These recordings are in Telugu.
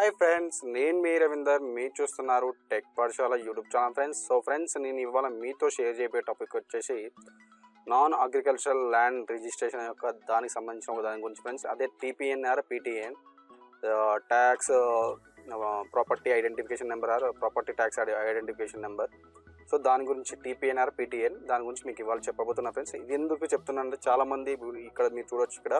హాయ్ ఫ్రెండ్స్ నేను మీ రవీందర్ మీరు చూస్తున్నారు tech Pathashala YouTube channel friends so friends నేను ఇవాళ మీతో షేర్ చేయబోయే టాపిక్ వచ్చేసి నాన్ అగ్రికల్చరల్ ల్యాండ్ రిజిస్ట్రేషన్ యొక్క దానికి సంబంధించిన ఒక దాని గురించి ఫ్రెండ్స్ అదే TPNR PTN tax property identification number or property tax identification number so దాని గురించి టీపీఎన్ఆర్ పీటీఎన్ దాని గురించి మీకు ఇవాళ చెప్పబోతున్నా ఫ్రెండ్స్ ఇది ఎందుకు చెప్తున్నా అంటే చాలామంది ఇక్కడ మీరు చూడొచ్చు ఇక్కడ.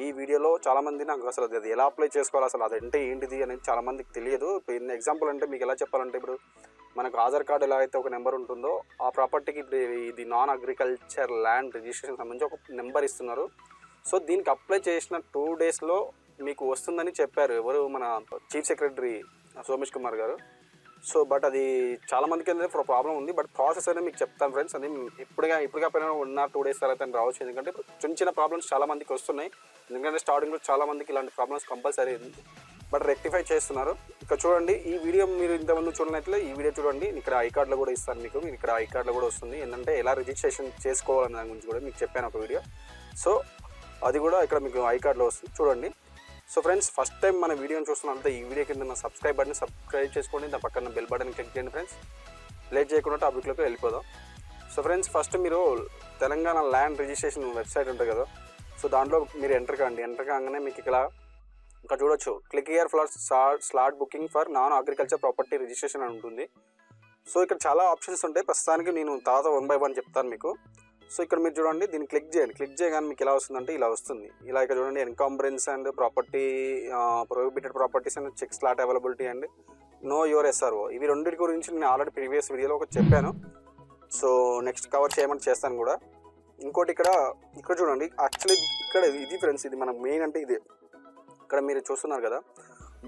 ఈ వీడియోలో చాలా మంది నాకు అసలు అది ఎలా అప్లై చేసుకోవాలి అసలు అదంటే ఏంటిది అనేది చాలామందికి తెలియదు. ఇప్పుడు ఎగ్జాంపుల్ అంటే మీకు ఎలా చెప్పాలంటే ఇప్పుడు మనకు ఆధార్ కార్డు ఎలా అయితే ఒక నెంబర్ ఉంటుందో ఆ ప్రాపర్టీకి ఇప్పుడు ఇది నాన్ అగ్రికల్చర్ ల్యాండ్ రిజిస్ట్రేషన్ సంబంధించి ఒక నెంబర్ ఇస్తున్నారు. సో దీనికి అప్లై చేసిన టూ డేస్లో మీకు వస్తుందని చెప్పారు ఎవరు? మన చీఫ్ సెక్రటరీ సోమేష్ కుమార్ గారు. సో బట్ అది చాలా మందికి అనేది ప్రాబ్లం ఉంది. బట్ ప్రాసెస్ అనేది మీకు చెప్తాను ఫ్రెండ్స్. అది ఇప్పుడుగా ఇప్పుడుగా పైన ఉన్న టూ డేస్ తర్వాత అని రావచ్చు. ఎందుకంటే చిన్న చిన్న ప్రాబ్లమ్స్ చాలా మందికి వస్తున్నాయి. ఎందుకంటే స్టార్టింగ్లో చాలా మందికి ఇలాంటి ప్రాబ్లమ్స్ కంపల్సరీ ఉంది. బట్ రెక్టిఫై చేస్తున్నారు. ఇక్కడ చూడండి ఈ వీడియో మీరు ఇంతమంది చూడనట్లే ఈ వీడియో చూడండి. ఇక్కడ ఐ కార్డులో కూడా ఇస్తాను మీకు. మీకు ఇక్కడ ఐ కార్డులో కూడా వస్తుంది. ఏంటంటే ఎలా రిజిస్ట్రేషన్ చేసుకోవాలనే దాని గురించి కూడా మీకు చెప్పాను ఒక వీడియో. సో అది కూడా ఇక్కడ మీకు ఐ కార్డులో వస్తుంది. చూడండి. సో ఫ్రెండ్స్ ఫస్ట్ టైం మన వీడియోని చూస్తున్నంత ఈ వీడియో కింద నా సబ్స్క్రైబ్ బటన్ సబ్స్క్రైబ్ చేసుకోండి. దాని పక్కన బెల్ బటన్ క్లిక్ చేయండి ఫ్రెండ్స్ లేట్ చేయకుండా టాపిక్లోకి వెళ్ళిపోదాం. సో ఫ్రెండ్స్ ఫస్ట్ మీరు తెలంగాణ ల్యాండ్ రిజిస్ట్రేషన్ వెబ్సైట్ ఉంటుంది కదా. సో దాంట్లో మీరు ఎంటర్ కాండి. ఎంటర్ కాగానే మీకు ఇక్కడ ఇక్కడ చూడొచ్చు. Click here flat slot booking for non agriculture property registration అని ఉంటుంది. సో ఇక్కడ చాలా ఆప్షన్స్ ఉంటాయి. ప్రస్తుతానికి నేను తర్వాత వన్ బై వన్ చెప్తాను మీకు. సో ఇక్కడ మీరు చూడండి దీన్ని క్లిక్ చేయండి. క్లిక్ చేయగానే మీకు ఎలా వస్తుందంటే ఇలా వస్తుంది. ఇలా ఇక్కడ చూడండి encumbrance and property prohibited properties and check slot availability and know your SRO ఇవి రెండింటి గురించి నేను ఆల్రెడీ ప్రీవియస్ వీడియోలో ఒకటి చెప్పాను. సో నెక్స్ట్ కవర్ చేయమని చేస్తాను కూడా. ఇంకోటి ఇక్కడ ఇక్కడ చూడండి యాక్చువల్లీ ఇక్కడ ఇది ఫ్రెండ్స్ ఇది మనకు మెయిన్ అంటే ఇది. ఇక్కడ మీరు చూస్తున్నారు కదా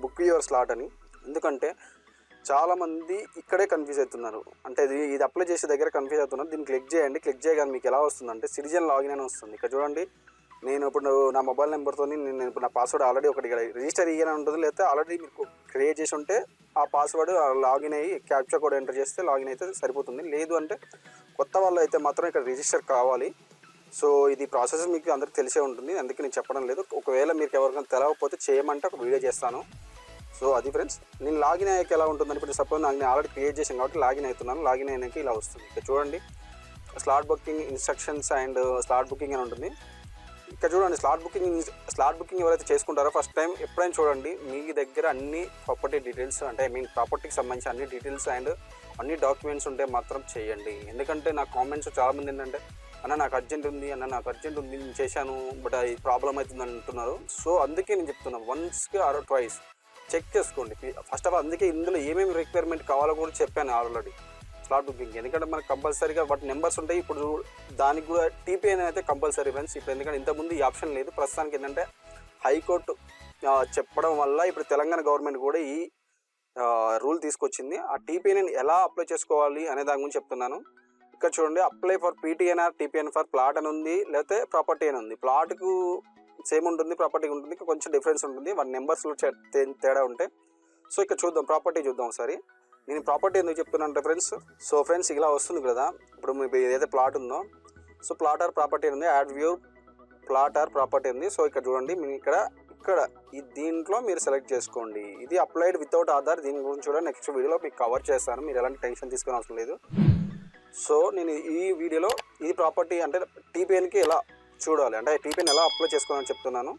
బుక్ యువర్ స్లాట్ అని. ఎందుకంటే చాలామంది ఇక్కడే కన్ఫ్యూజ్ అవుతున్నారు. అంటే ఇది ఇది అప్లై చేసే దగ్గర కన్ఫ్యూజ్ అవుతున్నారు. దీన్ని క్లిక్ చేయండి. క్లిక్ చేయగానే మీకు ఎలా వస్తుందంటే సిటిజన్ లాగిన్ అని వస్తుంది. ఇక్కడ చూడండి. నేను ఇప్పుడు నా మొబైల్ నెంబర్తో నేను ఇప్పుడు నా పాస్వర్డ్ ఆల్రెడీ ఒకటి రిజిస్టర్ అయ్యాను ఉంటుంది. లేకపోతే ఆల్రెడీ మీకు క్రియేట్ చేసి ఉంటే ఆ పాస్వర్డ్ లాగిన్ అయ్యి క్యాప్చర్ కోడ్ ఎంటర్ చేస్తే లాగిన్ అయితే సరిపోతుంది. లేదు అంటే కొత్త వాళ్ళు అయితే మాత్రం ఇక్కడ రిజిస్టర్ కావాలి. సో ఇది ప్రాసెస్ మీకు అందరికి తెలిసే ఉంటుంది. అందుకే నేను చెప్పడం లేదు. ఒకవేళ మీకు ఎవరికైనా తెలవకపోతే చేయమంటే ఒక వీడియో చేస్తాను. సో అది ఫ్రెండ్స్ నేను లాగిన్ అయ్యాక ఎలా ఉంటుందని ఇప్పుడు సపోజ్ నాకు నేను ఆల్రెడీ క్రియేట్ చేశాను కాబట్టి లాగిన్ అవుతున్నాను. లాగిన్ అయినాక ఇలా వస్తుంది. ఇక్కడ చూడండి. Slot booking instructions and slot booking అని ఉంటుంది. ఇక్కడ చూడండి స్లాట్ బుకింగ్ స్లాట్ బుకింగ్ ఎవరైతే చేసుకుంటారో ఫస్ట్ టైం ఎప్పుడైనా చూడండి మీ దగ్గర అన్ని ప్రాపర్టీ డీటెయిల్స్ అంటే ఐ మీన్ ప్రాపర్టీకి సంబంధించి అన్ని డీటెయిల్స్ అండ్ అన్ని డాక్యుమెంట్స్ ఉంటే మాత్రం చేయండి. ఎందుకంటే నా కామెంట్స్ చాలామంది ఏంటంటే అన్న నాకు అర్జెంట్ ఉంది అన్న నాకు అర్జెంట్ ఉంది నేను చేశాను బట్ అది ప్రాబ్లం అవుతుంది అంటున్నారు. సో అందుకే నేను చెప్తున్నాను వన్స్కి ఆర్ ట్వైస్ చెక్ చేసుకోండి. ఫస్ట్ ఆఫ్ ఆల్ అందుకే ఇందులో ఏమేమి రిక్వైర్మెంట్ కావాలో కూడా చెప్పాను ఆల్రెడీ స్లాట్ బుకింగ్ ఎందుకంటే మనకు కంపల్సరీగా వాటి నెంబర్స్ ఉంటాయి. ఇప్పుడు దానికి కూడా టీపీఎన్ అయితే కంపల్సరీ ఫ్రెండ్స్ ఇప్పుడు ఎందుకంటే ఇంతకుముందు ఈ ఆప్షన్ లేదు. ప్రస్తుతానికి ఏంటంటే హైకోర్టు చెప్పడం వల్ల ఇప్పుడు తెలంగాణ గవర్నమెంట్ కూడా ఈ రూల్ తీసుకొచ్చింది. ఆ టీపీఎన్ ఎలా అప్లై చేసుకోవాలి అనే దాని గురించి చెప్తున్నాను. ఇక్కడ చూడండి apply for PTNR TPN for plot అని ఉంది. లేకపోతే ప్రాపర్టీ అని ఉంది. ప్లాట్కు సేమ్ ఉంటుంది ప్రాపర్టీ ఉంటుంది కొంచెం డిఫరెన్స్ ఉంటుంది. వన్ నెంబర్స్లో తేడా ఉంటాయి సో ఇక్కడ చూద్దాం ప్రాపర్టీ చూద్దాం ఒకసారి. నేను ప్రాపర్టీ ఎందుకు చెప్తున్నాను అంటే ఫ్రెండ్స్ సో ఫ్రెండ్స్ ఇలా వస్తుంది కదా. ఇప్పుడు మీకు ఏదైతే ప్లాట్ ఉందో సో ప్లాట్ ఆర్ ప్రాపర్టీ ఉంది add view plot or property ఉంది. సో ఇక్కడ చూడండి మీరు ఇక్కడ ఇక్కడ ఈ దీంట్లో మీరు సెలెక్ట్ చేసుకోండి. ఇది అప్లైడ్ వితౌట్ ఆధార్ దీని గురించి కూడా నెక్స్ట్ వీడియోలో మీకు కవర్ చేస్తాను. మీరు ఎలాంటి టెన్షన్ తీసుకునే అవసరం లేదు. సో నేను ఈ వీడియోలో ఈ ప్రాపర్టీ అంటే టీపీఎన్కి ఎలా చూడాలి. అంటే టీపీఎన్ ఎలా అప్లై చేసుకోవాలని చెప్తున్నాను.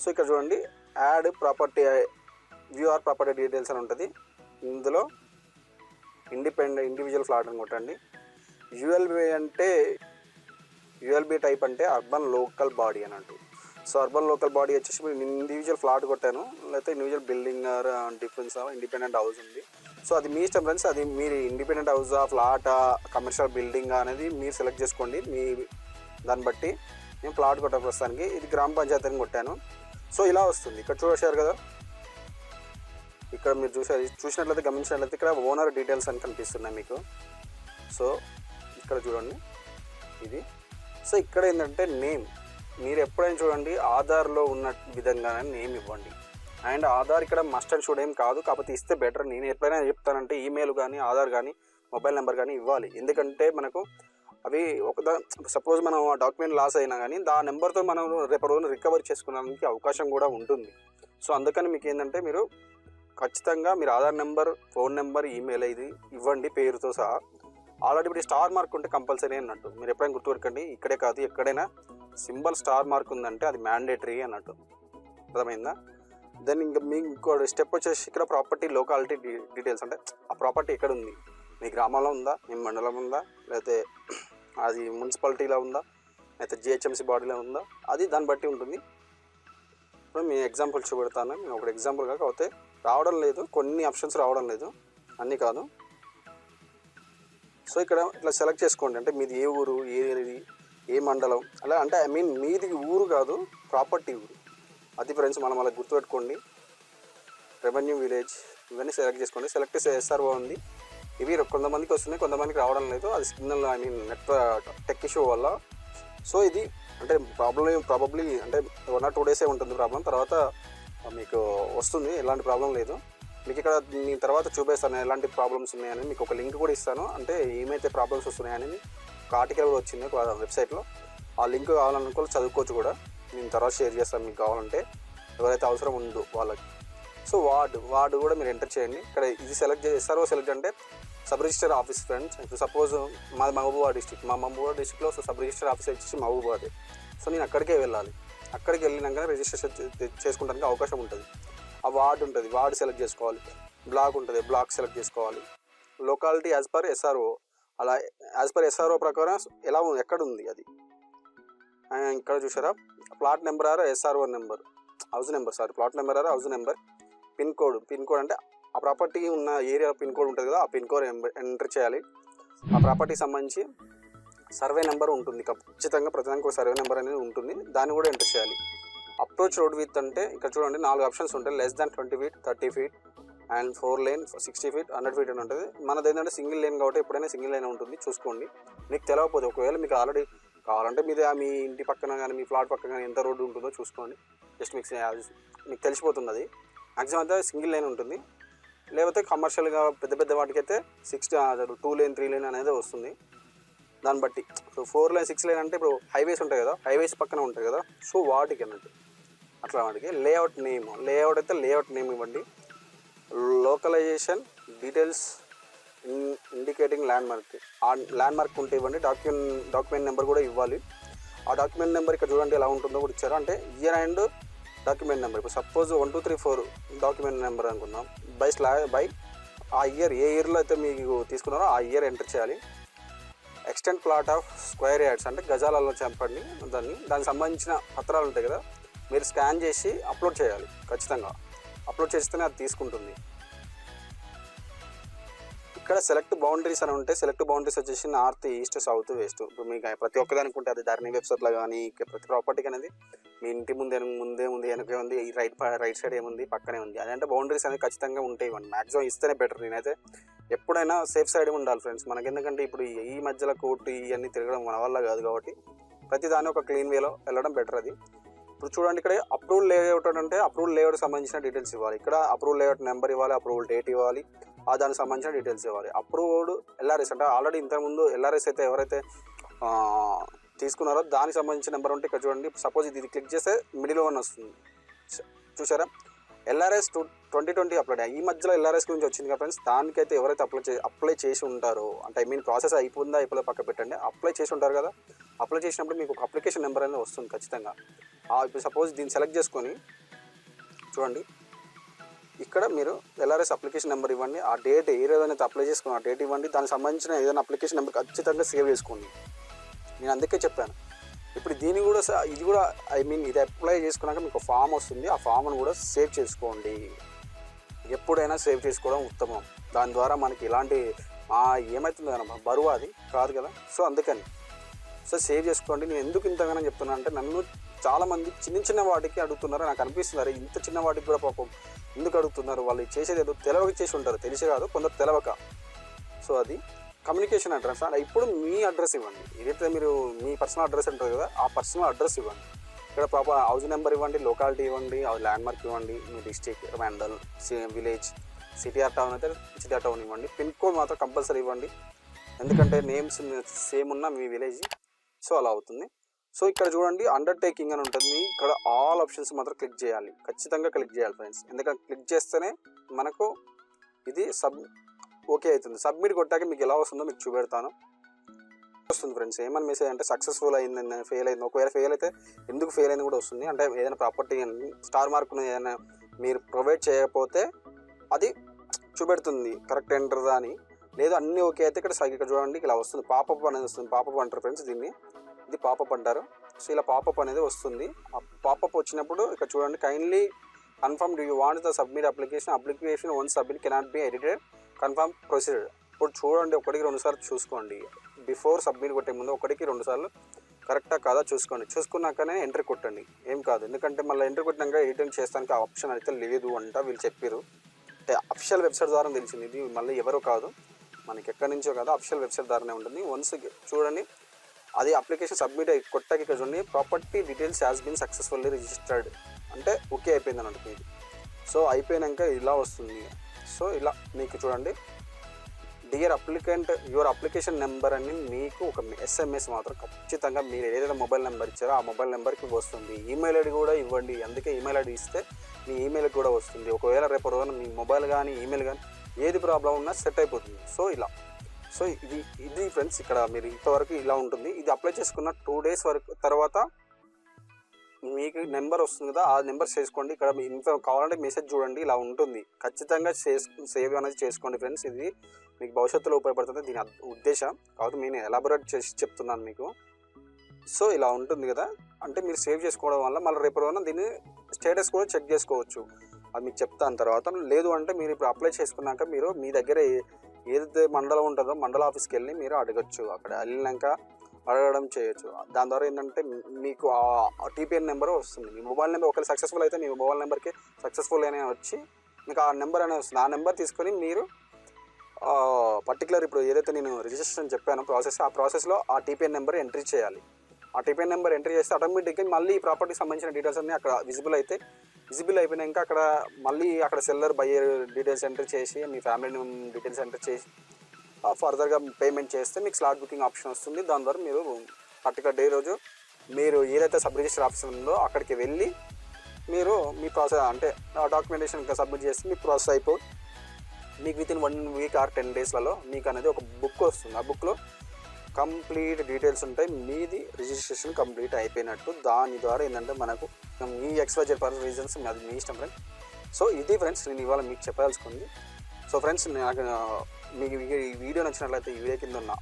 సో ఇక్కడ చూడండి add property view or property details అని ఉంటుంది. ఇందులో ఇండిపెండెంట్ ఇండివిజువల్ ఫ్లాట్ అని కొట్టండి. యుఎల్బి అంటే యుఎల్బి టైప్ అంటే అర్బన్ లోకల్ బాడీ అని అంటూ సో అర్బన్ లోకల్ బాడీ వచ్చేసి మీరు ఇండివిజువల్ ఫ్లాట్ కొట్టాను. లేకపోతే individual building difference independent house ఉంది. సో అది మీ ఇష్టం ఫ్రెండ్స్ అది మీరు ఇండిపెండెంట్ హౌసా ఫ్లాటా కమర్షియల్ బిల్డింగ్ అనేది మీరు సెలెక్ట్ చేసుకోండి. మీ దాన్ని బట్టి నేను ప్లాట్ కొట్ట ప్రస్తుతానికి. ఇది గ్రామ పంచాయతీని కొట్టాను. సో ఇలా వస్తుంది. ఇక్కడ చూసారు కదా? ఇక్కడ మీరు చూసారు చూసినట్లయితే గమనించినట్లయితే ఇక్కడ ఓనర్ డీటెయిల్స్ అని కనిపిస్తున్నాయి మీకు. సో ఇక్కడ చూడండి. ఇది. సో ఇక్కడ ఏంటంటే నేమ్. మీరు ఎప్పుడైనా చూడండి ఆధార్లో ఉన్న విధంగానే నేమ్ ఇవ్వండి. అండ్ ఆధార్ ఇక్కడ మస్ట్ అండ్ షుడ్ ఏం కాదు కాకపోతే ఇస్తే బెటర్. నేను ఎప్పుడైనా చెప్తానంటే ఈమెయిల్ కానీ ఆధార్ కానీ మొబైల్ నెంబర్ కానీ ఇవ్వాలి. ఎందుకంటే మనకు అవి ఒక సపోజ్ మనం ఆ డాక్యుమెంట్ లాస్ అయినా కానీ దా నెంబర్తో మనం రేపు రోజున రికవర్ చేసుకోవడానికి అవకాశం కూడా ఉంటుంది. సో అందుకని మీకు ఏంటంటే మీరు ఖచ్చితంగా మీరు Aadhaar number phone number email ఇది ఇవ్వండి పేరుతో సహా. ఆల్రెడీ ఇప్పుడు స్టార్ మార్క్ ఉంటే కంపల్సరీ అన్నట్టు. మీరు ఎప్పుడైనా గుర్తుపెట్టుకోండి ఇక్కడే కాదు ఎక్కడైనా సింబల్ స్టార్ మార్క్ ఉందంటే అది మ్యాండేటరీ అన్నట్టు. అర్థమైందా? దెన్ ఇంకా మీ ఇంకో స్టెప్ వచ్చేసి ఇక్కడ ప్రాపర్టీ లోకాలిటీ డీటెయిల్స్ అంటే ఆ ప్రాపర్టీ ఎక్కడ ఉంది మీ గ్రామంలో ఉందా? మీ మండలం ఉందా? లేకపోతే అది మున్సిపాలిటీలో ఉందా? అయితే జిహెచ్ఎంసీ బాడీలో ఉందా? అది దాన్ని బట్టి ఉంటుంది. ఇప్పుడు మీ ఎగ్జాంపుల్ చూపెడతాను. నేను ఒక ఎగ్జాంపుల్ కాకపోతే రావడం లేదు. కొన్ని ఆప్షన్స్ రావడం లేదు. అన్నీ కాదు. సో ఇక్కడ ఇట్లా సెలెక్ట్ చేసుకోండి. అంటే మీది ఏ ఊరు ఏ ఏ మండలం? అలా అంటే ఐ మీన్ మీది ఊరు కాదు ప్రాపర్టీ ఊరు. అది ఫ్రెండ్స్ మనం అలా గుర్తుపెట్టుకోండి. రెవెన్యూ విలేజ్ ఇవన్నీ సెలెక్ట్ చేసుకోండి. సెలెక్ట్ ఎస్ఆర్ఓ ఉంది. ఇవి కొంతమందికి వస్తున్నాయి కొంతమందికి రావడం లేదు. అది signal I mean net tech issue వల్ల. సో ఇది అంటే ప్రాబ్లం ప్రాబబ్లీ అంటే వన్ ఆర్ టూ డేసే ఉంటుంది ప్రాబ్లం తర్వాత uh, మీకు వస్తుంది ఎలాంటి ప్రాబ్లం లేదు. మీకు ఇక్కడ నేను తర్వాత చూపిస్తాను ఎలాంటి ప్రాబ్లమ్స్ ఉన్నాయని మీకు ఒక లింక్ కూడా ఇస్తాను. అంటే ఏమైతే ప్రాబ్లమ్స్ వస్తున్నాయని ఒక ఆర్టికల్ కూడా వచ్చింది వెబ్సైట్లో ఆ లింక్ కావాలనుకో చదువుకోవచ్చు కూడా. నేను తర్వాత షేర్ చేస్తాను మీకు కావాలంటే. ఎవరైతే అవసరం ఉందో వాళ్ళకి. సో వార్డు వార్డు కూడా మీరు ఎంటర్ చేయండి. ఇక్కడ ఇది సెలెక్ట్ ఎస్ఆర్ఓ సెలెక్ట్ అంటే సబ్ రిజిస్టర్ ఆఫీస్ ఫ్రెండ్స్. ఇప్పుడు సపోజ్ మాది మహబూబాబాద్ డిస్టిక్ మా మహబూబాబాద్ డిస్టిక్లో సో సబ్ రిజిస్టర్ ఆఫీస్ వచ్చేసి మహబూబాబాద్ సో నేను అక్కడికే వెళ్ళాలి. అక్కడికి వెళ్ళినాక రిజిస్ట్రేషన్ చేసుకోవడానికి అవకాశం ఉంటుంది. ఆ వార్డు ఉంటుంది. వార్డు సెలెక్ట్ చేసుకోవాలి. బ్లాక్ ఉంటుంది. బ్లాక్ సెలెక్ట్ చేసుకోవాలి. లొకాలిటీ యాజ్ పర్ ఎస్ఆర్ఓ అలా యాజ్ పర్ ఎస్ఆర్ఓ ప్రకారం ఎలా ఉంది ఎక్కడ ఉంది అది? ఇక్కడ చూసారా plot number or SRO number house number sorry plot number or house number pin code pin code అంటే ఆ ప్రాపర్టీ ఉన్న ఏరియా పిన్ కోడ్ ఉంటుంది కదా ఆ పిన్ కోడ్ ఎంటర్ చేయాలి. ఆ ప్రాపర్టీకి సంబంధించి సర్వే నెంబర్ ఉంటుంది ఖచ్చితంగా ప్రతిదానికి ఒక సర్వే నెంబర్ అనేది ఉంటుంది దాన్ని కూడా ఎంటర్ చేయాలి. అప్రోచ్ రోడ్ విత్ అంటే ఇక్కడ చూడండి నాలుగు ఆప్షన్స్ ఉంటాయి less than twenty feet thirty feet and four lane sixty feet hundred feet అని ఉంటుంది. మనది ఏంటంటే సింగిల్ లేన్ కాబట్టి ఎప్పుడైనా సింగిల్ లైన్ ఉంటుంది చూసుకోండి. మీకు తెలియకపోతే ఒకవేళ మీకు ఆల్రెడీ కావాలంటే మీది ఆ మీ ఇంటి పక్కన కానీ మీ ఫ్లాట్ పక్కన కానీ ఎంత రోడ్డు ఉంటుందో చూసుకోండి. జస్ట్ మీకు మీకు తెలిసిపోతుంది మ్యాక్సిమం అయితే సింగిల్ లైన్ ఉంటుంది. లేకపోతే కమర్షియల్గా పెద్ద పెద్ద వాటికైతే six two lane three lane అనేది వస్తుంది. దాన్ని బట్టి ఇప్పుడు ఫోర్ లైన్ సిక్స్ లైన్ అంటే ఇప్పుడు హైవేస్ ఉంటాయి కదా హైవేస్ పక్కన ఉంటాయి కదా. సో వాటికి అన్నట్టు అట్లా వాటికి లేఅవుట్ నేమ్ లేఅవుట్ అయితే లేఅవుట్ నేమ్ ఇవ్వండి. Localization details indicating landmark ఆ ల్యాండ్ మార్క్ ఉంటే ఇవ్వండి డాక్యుమెంట్ డాక్యుమెంట్ నెంబర్ కూడా ఇవ్వాలి. ఆ డాక్యుమెంట్ నెంబర్ ఇక్కడ చూడండి ఎలా ఉంటుందో కూడా ఇచ్చారు. అంటే ఇయర్ అండ్ డాక్యుమెంట్ నెంబర్. ఇప్పుడు suppose one two three four document number అనుకుందాం. బై స్లా బై ఆ ఇయర్ ఏ ఇయర్లో అయితే మీకు తీసుకున్నారో ఆ ఇయర్ ఎంటర్ చేయాలి. Extent plot of square yards అంటే గజాలలో చెప్పండి దాన్ని దానికి సంబంధించిన పత్రాలు ఉంటాయి కదా. మీరు స్కాన్ చేసి అప్లోడ్ చేయాలి ఖచ్చితంగా. అప్లోడ్ చేస్తేనే అది తీసుకుంటుంది. ఇక్కడ సెలెక్ట్ బౌండరీస్ అని ఉంటే సెలెక్ట్ బౌండరీస్ వచ్చేసి నార్త్ ఈస్ట్ సౌత్ వెస్ట్. ఇప్పుడు మీకు ప్రతి ఒక్కదానికి ఉంటే అది ధరణి వెబ్సైట్లో కానీ ప్రతి ప్రాపర్టీకి అనేది మీ ఇంటి ముందే ముందే ఉంది వెనకే ఉంది ఈ రైట్ రైట్ సైడ్ ఏముంది పక్కనే ఉంది. అదంటే బౌండరీస్ అనేది ఖచ్చితంగా ఉంటాయి ఇవ్వండి మ్యాక్సిమం ఇస్తేనే బెటర్ నేనైతే. ఎప్పుడైనా సేఫ్ సైడ్ ఉండాలి ఫ్రెండ్స్. మనకి ఎందుకంటే ఇప్పుడు ఈ మధ్యలో కోర్టు ఇవన్నీ తిరగడం మన వల్ల కాదు కాబట్టి ప్రతిదాని ఒక క్లీన్ వేలో వెళ్ళడం బెటర్ అది. ఇప్పుడు చూడండి ఇక్కడ అప్రూవల్ లేఅవుట్ అంటే అప్రూవల్ లేఅవుట్ సంబంధించిన డీటెయిల్స్ ఇవ్వాలి. ఇక్కడ అప్రూవల్ లేఅవుట్ నెంబర్ ఇవ్వాలి అప్రూవల్ డేట్ ఇవ్వాలి ఆ దానికి సంబంధించిన డీటెయిల్స్ ఇవ్వాలి. అప్రూవ్డ్ ఎల్ఆర్ఎస్ అంటే ఆల్రెడీ ఇంతకుముందు ఎల్ఆర్ఎస్ అయితే ఎవరైతే తీసుకున్నారో దానికి సంబంధించిన నెంబర్ ఉంటే ఇక్కడ చూడండి. సపోజ్ ఇది క్లిక్ చేస్తే మిడిల్ వన్ వస్తుంది. చూసారా LRS two twenty twenty apply ఈ మధ్యలో ఎల్ఆర్ఎస్ గురించి వచ్చింది కదా ఫ్రెండ్స్ దానికైతే ఎవరైతే అప్లై చే అప్లై చేసి ఉంటారో అంటే ఐ మీన్ ప్రాసెస్ అయిపోయిందా అయిపోయి పక్క పెట్టండి. అప్లై చేసి ఉంటారు కదా. అప్లై చేసినప్పుడు మీకు ఒక అప్లికేషన్ నెంబర్ అనేది వస్తుంది ఖచ్చితంగా. ఇప్పుడు సపోజ్ దీన్ని సెలెక్ట్ చేసుకొని చూడండి. ఇక్కడ మీరు ఎల్ఆర్ఎస్ అప్లికేషన్ నెంబర్ ఇవ్వండి. ఆ డేట్ ఏ రోజైనా అప్లై చేసుకుని ఆ డేట్ ఇవ్వండి. దానికి సంబంధించిన ఏదైనా అప్లికేషన్ నెంబర్ ఖచ్చితంగా సేవ్ చేసుకోండి. నేను అందుకే చెప్పాను. ఇప్పుడు దీన్ని కూడా స- ఇది కూడా ఐ మీన్ ఇది అప్లై చేసుకున్నాక మీకు ఫామ్ వస్తుంది. ఆ ఫామ్ను కూడా సేవ్ చేసుకోండి. ఎప్పుడైనా సేవ్ చేసుకోవడం ఉత్తమం. దాని ద్వారా మనకి ఇలాంటి ఏమవుతుంది కదా బరువు అది కాదు కదా? సో అందుకని. సో సేవ్ చేసుకోండి. నేను ఎందుకు ఇంతగానో చెప్తున్నాను అంటే నన్ను చాలామంది చిన్న చిన్న వాటికి అడుగుతున్నారు. నాకు అనిపిస్తున్నారు ఇంత చిన్న వాటికి కూడా పాపం ఎందుకు అడుగుతున్నారు? వాళ్ళు చేసేది ఏదో తెలవక చేసి ఉంటారు. తెలిసి కాదు కొందరు తెలవక. సో అది కమ్యూనికేషన్ అడ్రస్ అంటే ఇప్పుడు మీ అడ్రస్ ఇవ్వండి. ఏదైతే మీరు మీ పర్సనల్ అడ్రస్ ఉంటుంది కదా ఆ పర్సనల్ అడ్రస్ ఇవ్వండి. ఇక్కడ ప్రాపర్ హౌస్ నెంబర్ ఇవ్వండి లొకాలిటీ ఇవ్వండి ల్యాండ్ మార్క్ ఇవ్వండి మీ district mandal village city or town అయితే సిటీఆర్ టౌన్ ఇవ్వండి. పిన్ కోడ్ మాత్రం కంపల్సరీ ఇవ్వండి. ఎందుకంటే నేమ్స్ సేమ్ ఉన్న మీ విలేజ్ సో అలా అవుతుంది. సో ఇక్కడ చూడండి అండర్టేకింగ్ అని ఉంటుంది. ఇక్కడ ఆల్ ఆప్షన్స్ మాత్రం క్లిక్ చేయాలి. ఖచ్చితంగా క్లిక్ చేయాలి ఫ్రెండ్స్ ఎందుకంటే క్లిక్ చేస్తేనే మనకు ఇది సబ్ ఓకే అవుతుంది. సబ్మిట్ కొట్టాక మీకు ఎలా వస్తుందో మీకు చూపెడతాను. వస్తుంది ఫ్రెండ్స్. ఏమని మెసేజ్ అంటే సక్సెస్ఫుల్ అయింది ఫెయిల్ అయింది. ఒకవేళ ఫెయిల్ అయితే ఎందుకు ఫెయిల్ అయింది కూడా వస్తుంది. అంటే ఏదైనా ప్రాపర్టీ స్టార్ మార్క్ను ఏదైనా మీరు ప్రొవైడ్ చేయకపోతే అది చూపెడుతుంది. కరెక్ట్ ఎంటర్ అని. లేదు అన్నీ ఓకే అయితే ఇక్కడ సై- ఇక్కడ చూడండి ఇలా వస్తుంది. పాపప్ అనేది వస్తుంది. పాపప్ అంటారు ఫ్రెండ్స్ దీన్ని. ఇది పాపప్ అంటారు. సో ఇలా పాపప్ అనేది వస్తుంది. ఆ పాపప్ వచ్చినప్పుడు ఇక్కడ చూడండి kindly confirm do you want the submit application application one submit cannot be edited confirm proceed. ఇప్పుడు చూడండి ఒకటికి రెండు సార్లు చూసుకోండి. బిఫోర్ సబ్మిట్ కొట్టే ముందు ఒకటికి రెండు సార్లు కరెక్టా కాదా చూసుకోండి. చూసుకున్నాకనే ఎంట్రీ కొట్టండి. ఏం కాదు. ఎందుకంటే మళ్ళీ ఎంట్రీ కొట్టినాక ఎడిటింగ్ చేస్తానికి ఆప్షన్ అయితే లేదు అంట వీళ్ళు చెప్పారు అంటే అఫిషియల్ వెబ్సైట్ ద్వారా తెలిసింది. ఇది మళ్ళీ ఎవరో కాదు. మనకి ఎక్కడి నుంచో కాదు అఫిషియల్ వెబ్సైట్ ద్వారానే ఉంటుంది. వన్స్ చూడండి అది అప్లికేషన్ సబ్మిట్ అయ్యి కొట్టాక ఇక్కడ చూడండి property details has been successfully registered అంటే ఓకే అయిపోయింది అన్నట్టు ఇది సో అయిపోయినాక ఇలా వస్తుంది. సో ఇలా మీకు చూడండి. Dear applicant your application number అని మీకు ఒక ఎస్ఎంఎస్ మాత్రం ఖచ్చితంగా మీరు ఏదైతే మొబైల్ నెంబర్ ఇచ్చారో ఆ మొబైల్ నెంబర్కి వస్తుంది. ఈమెయిల్ ఐడి కూడా ఇవ్వండి. అందుకే ఈమెయిల్ ఐడి ఇస్తే మీ ఈమెయిల్కి కూడా వస్తుంది. ఒకవేళ రేపు రోజున మీ మొబైల్ కానీ ఈమెయిల్ కానీ ఏది ప్రాబ్లం ఉన్నా సెట్ అయిపోతుంది. సో ఇలా. సో ఇది ఇది ఫ్రెండ్స్ ఇక్కడ మీరు ఇంతవరకు ఇలా ఉంటుంది. ఇది అప్లై చేసుకున్న టూ డేస్ వరకు తర్వాత మీకు నెంబర్ వస్తుంది కదా ఆ నెంబర్ చేసుకోండి. ఇక్కడ మీ కావాలంటే మెసేజ్ చూడండి ఇలా ఉంటుంది. ఖచ్చితంగా సేవ్ అనేది చేసుకోండి ఫ్రెండ్స్ ఇది మీకు భవిష్యత్తులో ఉపయోగపడుతుంది. దీని ఉద్దేశం కాబట్టి నేను ఎలాబొరేట్ చేసి చెప్తున్నాను మీకు. సో ఇలా ఉంటుంది కదా. అంటే మీరు సేవ్ చేసుకోవడం వల్ల మళ్ళీ రేపు రోజున దీన్ని స్టేటస్ కూడా చెక్ చేసుకోవచ్చు. అది మీకు చెప్తాను తర్వాత. లేదు అంటే మీరు ఇప్పుడు అప్లై చేసుకున్నాక మీరు మీ దగ్గర ఏ- ఏదైతే మండలం ఉంటుందో మండల ఆఫీస్కి వెళ్ళి మీరు అడగచ్చు. అక్కడ వెళ్ళినాక అడగడం చేయొచ్చు. దాని ద్వారా ఏంటంటే మీకు ఆ టీపీఎన్ నెంబర్ వస్తుంది. మీ మొబైల్ నెంబర్ ఒకవేళ సక్సెస్ఫుల్ అయితే మీ మొబైల్ నెంబర్కి సక్సెస్ఫుల్ అనే వచ్చి మీకు ఆ నెంబర్ అనేది వస్తుంది. ఆ నెంబర్ తీసుకొని మీరు పర్టికులర్ ఇప్పుడు ఏదైతే నేను రిజిస్ట్రేషన్ చెప్పానో ప్రాసెస్ ఆ ప్రాసెస్లో ఆ టీపీఎన్ నెంబర్ ఎంట్రీ చేయాలి. ఆ టీపీఎన్ నెంబర్ ఎంట్రీ చేస్తే ఆటోమేటిక్గా మళ్ళీ ఈ ప్రాపర్టీకి సంబంధించిన డీటెయిల్స్ అన్నీ అక్కడ విజిబుల్ అయితే విజిబుల్ అయిపోయినాక అక్కడ మళ్ళీ అక్కడ సెల్లర్ బయ్యర్ డీటెయిల్స్ ఎంటర్ చేసి మీ ఫ్యామిలీ డీటెయిల్స్ ఎంటర్ చేసి ఫర్దర్గా పేమెంట్ చేస్తే మీకు స్లాట్ బుకింగ్ ఆప్షన్ వస్తుంది. దాని ద్వారా మీరు పర్టికులర్ డే రోజు మీరు ఏదైతే సబ్ రిజిస్టర్ ఆప్షన్ ఉందో అక్కడికి వెళ్ళి మీరు మీ ప్రాసెస్ అంటే డాక్యుమెంటేషన్ సబ్మిట్ చేస్తే మీ ప్రాసెస్ అయిపోయి మీకు within one week or ten డేస్లలో మీకు అనేది ఒక బుక్ వస్తుంది. ఆ బుక్లో కంప్లీట్ డీటెయిల్స్ ఉంటాయి. మీది రిజిస్ట్రేషన్ కంప్లీట్ అయిపోయినట్టు దాని ద్వారా ఏంటంటే మనకు మీ ఎక్స్వైజెడ్ పర్ రీజన్స్ అది మీ ఇష్టం ఫ్రెండ్స్ సో ఇది ఫ్రెండ్స్ నేను ఇవాళ మీకు చెప్పాల్సుకుంది సో ఫ్రెండ్స్ నాకు మీకు ఈ వీడియో నచ్చినట్లయితే ఈ వీడియో కింద ఉన్న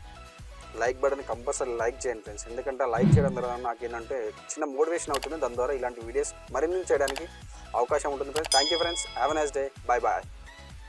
లైక్ బటన్ కంపల్సరీ లైక్ చేయండి ఫ్రెండ్స్. ఎందుకంటే లైక్ చేయడం ద్వారా నాకు ఏంటంటే చిన్న మోటివేషన్ అవుతుంది. దాని ద్వారా ఇలాంటి వీడియోస్ మరిన్ని చేయడానికి అవకాశం ఉంటుంది friends. Thank you friends have nice day bye bye